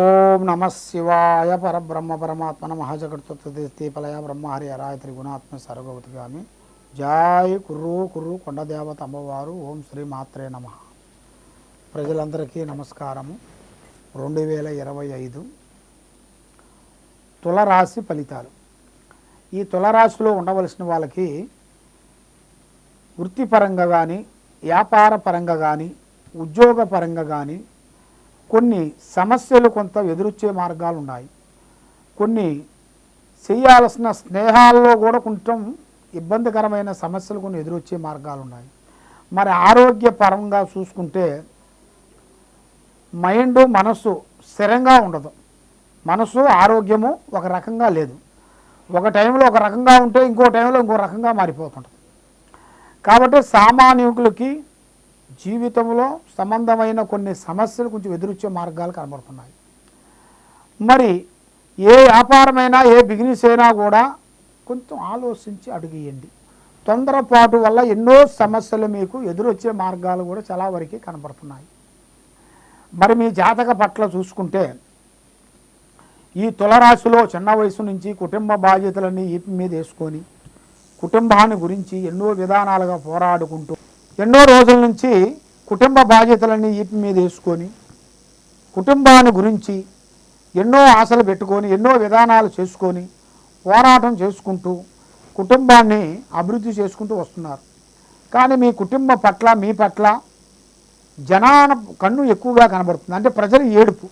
ఓం నమ శివాయ పరబ్రహ్మ పరమాత్మన మహాజగత్పలయ బ్రహ్మహరి హరాయ త్రిగుణాత్మ సర్వగతిగామి జాయ్ కుర్రు కుర్రు కొండదేవత అమ్మవారు ఓం శ్రీ మాత్రే నమ. ప్రజలందరికీ నమస్కారము. రెండు వేల ఇరవై ఐదు తులరాశి ఫలితాలు. ఈ తులరాశిలో ఉండవలసిన వాళ్ళకి వృత్తిపరంగా కానీ వ్యాపార పరంగా కానీ ఉద్యోగ పరంగా కానీ కొన్ని సమస్యలు కొంత ఎదురొచ్చే మార్గాలు ఉన్నాయి కొన్ని చేయాల్సిన స్నేహాల్లో కూడా కొంచెం ఇబ్బందికరమైన సమస్యలు కొన్ని ఎదురొచ్చే మార్గాలు ఉన్నాయి మరి ఆరోగ్యపరంగా చూసుకుంటే మైండ్ మనస్సు స్థిరంగా ఉండదు. మనస్సు ఆరోగ్యము ఒక రకంగా లేదు. ఒక టైంలో ఒక రకంగా ఉంటే ఇంకో టైంలో ఇంకో రకంగా మారిపోతుంటుంది. కాబట్టి సామాన్యులకి జీవితంలో సంబంధమైన కొన్ని సమస్యలు కొంచెం ఎదురొచ్చే మార్గాలు కనబడుతున్నాయి. మరి ఏ వ్యాపారమైనా ఏ బిజినెస్ అయినా కూడా కొంచెం ఆలోచించి అడిగేయండి. తొందరపాటు వల్ల ఎన్నో సమస్యలు మీకు ఎదురొచ్చే మార్గాలు కూడా చాలా వరకు కనబడుతున్నాయి. మరి మీ జాతక పట్ల చూసుకుంటే ఈ తులరాశిలో చిన్న వయసు నుంచి కుటుంబ బాధ్యతలన్నీ ఈపి మీద వేసుకొని కుటుంబాన్ని గురించి ఎన్నో విధానాలుగా పోరాడుకుంటూ ఎన్నో రోజుల నుంచి కుటుంబ బాధ్యతలన్నీ ఈపి మీద వేసుకొని కుటుంబాన్ని గురించి ఎన్నో ఆశలు పెట్టుకొని ఎన్నో విధానాలు చేసుకొని పోరాటం చేసుకుంటూ కుటుంబాన్ని అభివృద్ధి చేసుకుంటూ వస్తున్నారు. కానీ మీ కుటుంబం పట్ల మీ పట్ల జనాన కన్ను ఎక్కువగా కనబడుతుంది. అంటే ప్రజలు ఏడుపు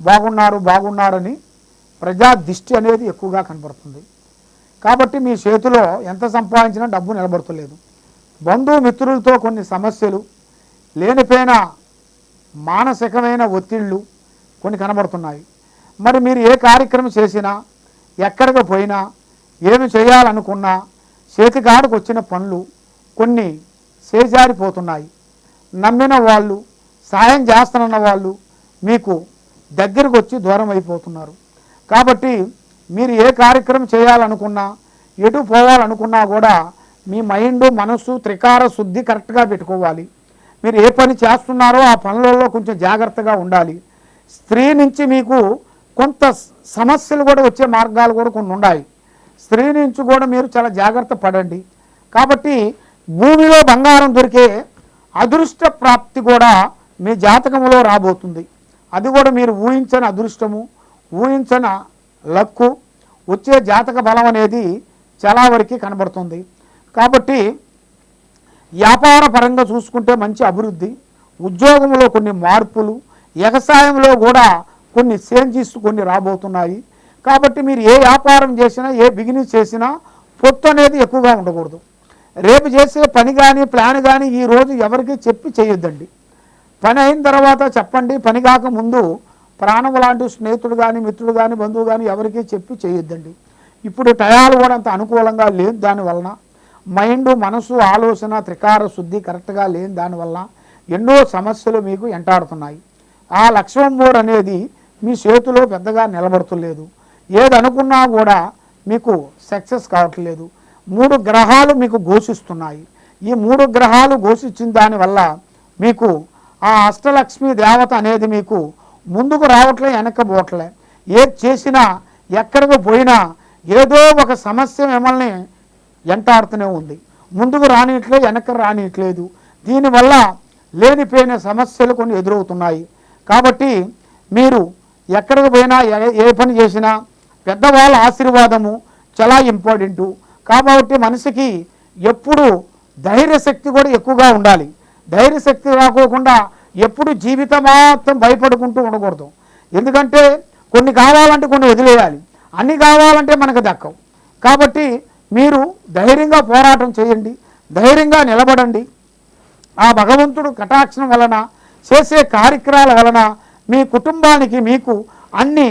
బాగున్నారు బాగున్నారని ప్రజా దిష్టి అనేది ఎక్కువగా కనబడుతుంది. కాబట్టి మీ చేతిలో ఎంత సంపాదించినా డబ్బు నిలబడతలేదు. బంధుమిత్రులతో కొన్ని సమస్యలు లేనిపోయిన మానసికమైన ఒత్తిళ్ళు కొన్ని కనబడుతున్నాయి. మరి మీరు ఏ కార్యక్రమం చేసినా ఎక్కడికి పోయినా ఏమి చేయాలనుకున్నా చేతికాడకు వచ్చిన పనులు కొన్ని చేజారిపోతున్నాయి. నమ్మిన వాళ్ళు సాయం చేస్తానన్న వాళ్ళు మీకు దగ్గరకు వచ్చి దూరం అయిపోతున్నారు. కాబట్టి మీరు ఏ కార్యక్రమం చేయాలనుకున్నా ఎటు పోవాలనుకున్నా కూడా మీ మైండ్ మనసు త్రికార శుద్ధి కరెక్ట్గా పెట్టుకోవాలి. మీరు ఏ పని చేస్తున్నారో ఆ పనులలో కొంచెం జాగ్రత్తగా ఉండాలి. స్త్రీ నుంచి మీకు కొంత సమస్యలు కూడా వచ్చే మార్గాలు కూడా కొన్ని ఉన్నాయి స్త్రీ నుంచి కూడా మీరు చాలా జాగ్రత్త పడండి. కాబట్టి భూమిలో బంగారం దొరికే అదృష్ట ప్రాప్తి కూడా మీ జాతకంలో రాబోతుంది. అది కూడా మీరు ఊహించని అదృష్టము ఊహించని లక్కు వచ్చే జాతక బలం అనేది చాలా వరకు కనబడుతుంది. కాబట్టి వ్యాపార పరంగా చూసుకుంటే మంచి అభివృద్ధి ఉద్యోగంలో కొన్ని మార్పులు వ్యవసాయంలో కూడా కొన్ని చేంజెస్ కొన్ని రాబోతున్నాయి. కాబట్టి మీరు ఏ వ్యాపారం చేసినా ఏ బిజినెస్ చేసినా పొత్తు అనేది ఎక్కువగా ఉండకూడదు. రేపు చేసే పని కానీ ప్లాన్ కానీ ఈ రోజు ఎవరికి చెప్పి చేయొద్దండి. పని అయిన తర్వాత చెప్పండి. పని కాక ముందు ప్రాణం లాంటి స్నేహితుడు కానీ మిత్రుడు కానీ బంధువు కానీ ఎవరికీ చెప్పి చేయొద్దండి. ఇప్పుడు టయాలు కూడా అంత అనుకూలంగా లేదు దానివలన మైండ్ మనసు ఆలోచన త్రికార శుద్ధి కరెక్ట్గా లేని దానివల్ల ఎన్నో సమస్యలు మీకు ఎంటాడుతున్నాయి. ఆ లక్ష్మం మోడ్ అనేది మీ చేతిలో పెద్దగా నిలబడుతులేదు. ఏదనుకున్నా కూడా మీకు సక్సెస్ కావట్లేదు. మూడు గ్రహాలు మీకు ఘోషిస్తున్నాయి. ఈ మూడు గ్రహాలు ఘోషించిన దానివల్ల మీకు ఆ అష్టలక్ష్మి దేవత అనేది మీకు ముందుకు రావట్లే వెనక్కి పోవట్లే. ఏది చేసినా ఎక్కడికి పోయినా ఏదో ఒక సమస్య మిమ్మల్ని ఎంటాడుతూనే ఉంది. ముందుకు రానియట్లేదు వెనక్కి రానియట్లేదు. దీనివల్ల లేనిపోయిన సమస్యలు కొన్ని ఎదురవుతున్నాయి. కాబట్టి మీరు ఎక్కడికి పోయినా ఏ- ఏ పని చేసినా పెద్దవాళ్ళ ఆశీర్వాదము చాలా ఇంపార్టెంటు. కాబట్టి మనిషికి ఎప్పుడు ధైర్యశక్తి కూడా ఎక్కువగా ఉండాలి. ధైర్యశక్తి రాకోకుండా ఎప్పుడు జీవితం మాత్రం భయపడుకుంటూ ఉండకూడదు. ఎందుకంటే కొన్ని కావాలంటే కొన్ని వదిలేయాలి. అన్ని కావాలంటే మనకు దక్కవు. కాబట్టి మీరు ధైర్యంగా పోరాటం చేయండి ధైర్యంగా నిలబడండి. ఆ భగవంతుడు కటాక్షం వలన చేసే కార్యక్రమాల వలన మీ కుటుంబానికి మీకు అన్ని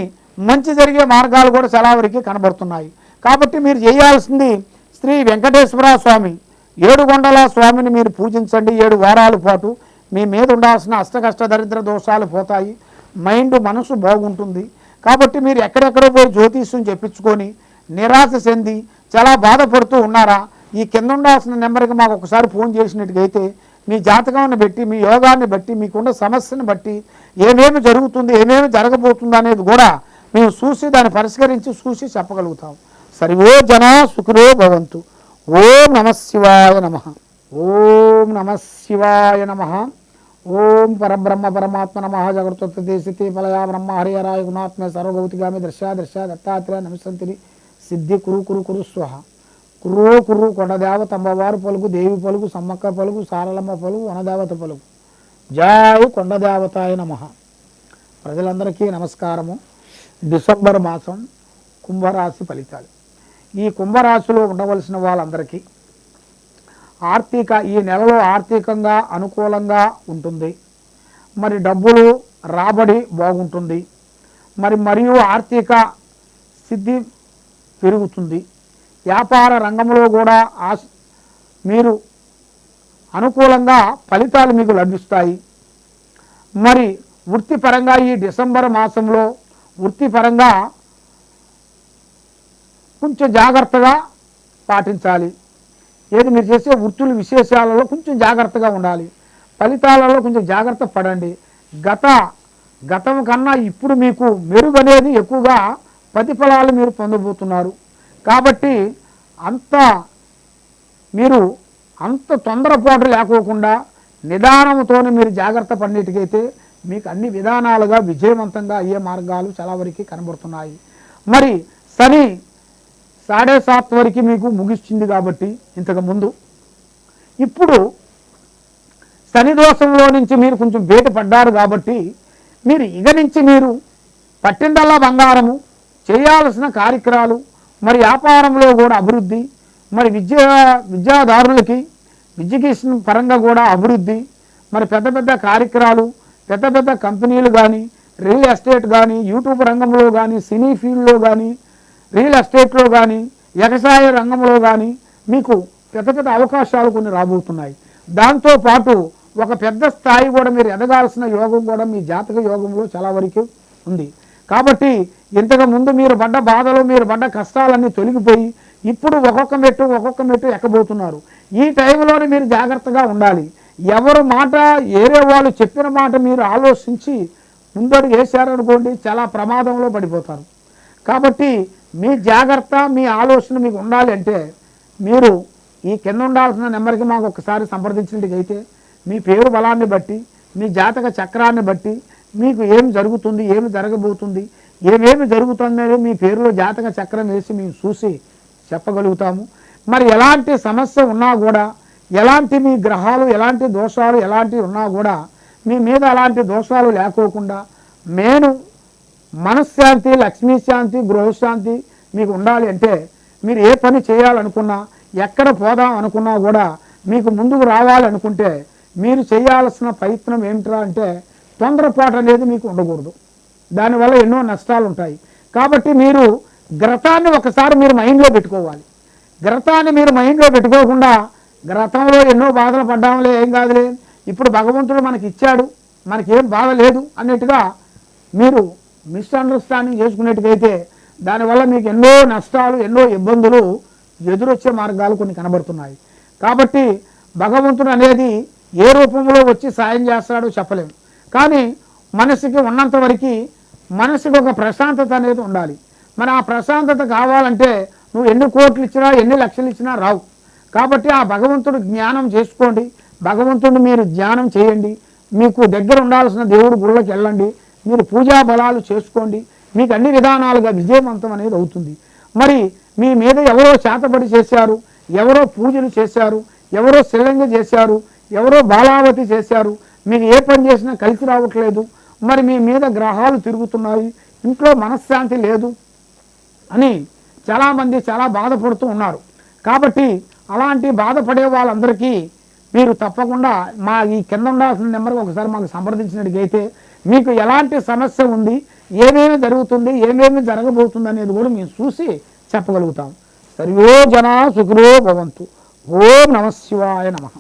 మంచి జరిగే మార్గాలు కూడా చాలా కనబడుతున్నాయి. కాబట్టి మీరు చేయాల్సింది శ్రీ వెంకటేశ్వర స్వామి ఏడుగొండల స్వామిని మీరు పూజించండి. ఏడు వారాల పాటు మీ మీద ఉండాల్సిన అష్టకష్ట దరిద్ర దోషాలు పోతాయి. మైండ్ మనసు బాగుంటుంది. కాబట్టి మీరు ఎక్కడెక్కడో పోయి జ్యోతిష్యం చెప్పించుకొని నిరాశ చెంది చాలా బాధపడుతూ ఉన్నారా? ఈ కింద ఉండాల్సిన నెంబర్కి మాకు ఒకసారి ఫోన్ చేసినట్టుగైతే మీ జాతకాన్ని బట్టి మీ యోగాన్ని బట్టి మీకున్న సమస్యను బట్టి ఏమేమి జరుగుతుంది ఏమేమి జరగబోతుంది అనేది కూడా మేము చూసి దాన్ని పరిష్కరించి చూసి చెప్పగలుగుతాం. సరి జన సుఖిరో భవంతు. ఓం నమ శివాయ నమ. ఓం నమ శివాయ నమ. ఓం పరబ్రహ్మ పరమాత్మ నమ. జగత్తే ఫలయా బ్రహ్మ హరిహరాయ గుణాత్మ సర్వగౌతిగామి దృశ్య దృశ్యా దత్తాత్రేయ నమస్సంతిని. సిద్ధి కురు కురు కురు స్వహ. కుర్రో కురు కొండదేవత అమ్మవారు పలుకు దేవి పలుకు సమ్మక్క పలుకు సారలమ్మ పలుకు వనదేవత పలుకు. జావు కొండదేవతాయ నమ. ప్రజలందరికీ నమస్కారము. డిసెంబర్ మాసం కుంభరాశి ఫలితాలు. ఈ కుంభరాశిలో ఉండవలసిన వాళ్ళందరికీ ఆర్థిక ఈ నెలలో ఆర్థికంగా అనుకూలంగా ఉంటుంది. మరి డబ్బులు రాబడి బాగుంటుంది. మరి మరియు ఆర్థిక సిద్ధి పెరుగుతుంది. వ్యాపార రంగంలో కూడా ఆస్ మీరు అనుకూలంగా ఫలితాలు మీకు లభిస్తాయి. మరి వృత్తిపరంగా ఈ డిసెంబర్ మాసంలో వృత్తిపరంగా కొంచెం జాగ్రత్తగా పాటించాలి. ఏది మీరు చేసే వృత్తుల విశేషాలలో కొంచెం జాగ్రత్తగా ఉండాలి. ఫలితాలలో కొంచెం జాగ్రత్త పడండి. గత గతం కన్నా ఇప్పుడు మీకు మెరుగు అనేది ఎక్కువగా ప్రతిఫలాలు మీరు పొందబోతున్నారు. కాబట్టి అంత మీరు అంత తొందరపాటు లేకోకుండా నిదానంతోనే మీరు జాగ్రత్త పడినట్టుకైతే మీకు అన్ని విధానాలుగా విజయవంతంగా అయ్యే మార్గాలు చాలా వరకు కనబడుతున్నాయి. మరి శని సాడే సాత్ వరకు మీకు ముగిస్తుంది కాబట్టి ఇంతకు ముందు. ఇప్పుడు శని దోషంలో నుంచి మీరు కొంచెం బయటపడ్డారు కాబట్టి మీరు ఇక నుంచి మీరు పట్టిందల్లా బంగారము చేయాల్సిన కార్యక్రమాలు మరి వ్యాపారంలో కూడా అభివృద్ధి మరి విద్యా విద్యాదారులకి ఎడ్యుకేషన్ పరంగా కూడా అభివృద్ధి మరి పెద్ద పెద్ద కార్యక్రమాలు పెద్ద పెద్ద కంపెనీలు కానీ రియల్ ఎస్టేట్ కానీ యూట్యూబ్ రంగంలో కానీ సినీ ఫీల్డ్లో కానీ రియల్ ఎస్టేట్లో కానీ వ్యవసాయ రంగంలో కానీ మీకు పెద్ద పెద్ద అవకాశాలు కొన్ని రాబోతున్నాయి. దాంతోపాటు ఒక పెద్ద స్థాయి కూడా మీరు ఎదగాల్సిన యోగం కూడా మీ జాతక యోగంలో చాలా వరకు ఉంది. కాబట్టి ఇంతకు ముందు మీరు పడ్డ బాధలు మీరు పడ్డ కష్టాలన్నీ తొలగిపోయి ఇప్పుడు ఒక్కొక్క మెట్టు ఒక్కొక్క మెట్టు ఎక్కబోతున్నారు. ఈ టైంలోనే మీరు జాగ్రత్తగా ఉండాలి. ఎవరు మాట ఏరే వాళ్ళు చెప్పిన మాట మీరు ఆలోచించి ముందడుగు వేశారనుకోండి చాలా ప్రమాదంలో పడిపోతారు. కాబట్టి మీ జాగ్రత్త మీ ఆలోచన మీకు ఉండాలి అంటే మీరు ఈ కింద ఉండాల్సిన నెంబర్కి మాకు ఒకసారి సంప్రదించినట్టుగైతే మీ పేరు బలాన్ని బట్టి మీ జాతక చక్రాన్ని బట్టి మీకు ఏం జరుగుతుంది ఏమి జరగబోతుంది ఏమేమి జరుగుతుందనేది మీ పేరులో జాతక చక్రం వేసి మేము చూసి చెప్పగలుగుతాము. మరి ఎలాంటి సమస్య ఉన్నా కూడా ఎలాంటి మీ గ్రహాలు ఎలాంటి దోషాలు ఎలాంటివి ఉన్నా కూడా మీ మీద అలాంటి దోషాలు లేకోకుండా నేను మనశ్శాంతి లక్ష్మీశాంతి గృహశాంతి మీకు ఉండాలి అంటే మీరు ఏ పని చేయాలనుకున్నా ఎక్కడ పోదాం అనుకున్నా కూడా మీకు ముందుకు రావాలనుకుంటే మీరు చేయాల్సిన ప్రయత్నం ఏమిట్రా అంటే తొందరపాటు అనేది మీకు ఉండకూడదు. దానివల్ల ఎన్నో నష్టాలు ఉంటాయి కాబట్టి మీరు గ్రతాన్ని ఒకసారి మీరు మైండ్లో పెట్టుకోవాలి. గ్రతాన్ని మీరు మైండ్లో పెట్టుకోకుండా గ్రతంలో ఎన్నో బాధలు పడ్డాంలే ఏం కాదులే. ఇప్పుడు భగవంతుడు మనకి ఇచ్చాడు మనకేం బాధ లేదు అన్నట్టుగా మీరు మిస్అండర్స్టాండింగ్ చేసుకునేట్టుకైతే దానివల్ల మీకు ఎన్నో నష్టాలు ఎన్నో ఇబ్బందులు ఎదురొచ్చే మార్గాలు కొన్ని కనబడుతున్నాయి. కాబట్టి భగవంతుడు అనేది ఏ రూపంలో వచ్చి సాయం చేస్తాడో చెప్పలేము కానీ మనసుకి ఉన్నంత వరకు మనసుకి ఒక ప్రశాంతత అనేది ఉండాలి. మరి ఆ ప్రశాంతత కావాలంటే నువ్వు ఎన్ని కోట్లు ఇచ్చినా ఎన్ని లక్షలు ఇచ్చినా రావు. కాబట్టి ఆ భగవంతుడు జ్ఞానం చేసుకోండి. భగవంతుడిని మీరు ధ్యానం చేయండి. మీకు దగ్గర ఉండాల్సిన దేవుడు గుళ్ళకి వెళ్ళండి. మీరు పూజా బలాలు చేసుకోండి. మీకు అన్ని విధానాలుగా విజయవంతం అనేది అవుతుంది. మరి మీ మీద ఎవరో చేతబడి చేశారు ఎవరో పూజలు చేశారు ఎవరో శిలంగ చేశారు ఎవరో బాలావతి చేశారు మీకు ఏ పని చేసినా కలిసి రావట్లేదు. మరి మీ మీద గ్రహాలు తిరుగుతున్నాయి. ఇంట్లో మనశ్శాంతి లేదు అని చాలామంది చాలా బాధపడుతూ ఉన్నారు. కాబట్టి అలాంటి బాధపడే వాళ్ళందరికీ మీరు తప్పకుండా మా ఈ కింద ఉండాల్సిన నెంబర్కి ఒకసారి మాకు సంప్రదించినట్టుగైతే మీకు ఎలాంటి సమస్య ఉంది ఏమేమి జరుగుతుంది ఏమేమి జరగబోతుంది అనేది కూడా మేము చూసి చెప్పగలుగుతాం. సర్వో జనా సుఖిరో భవంతు. ఓం నమ నమః.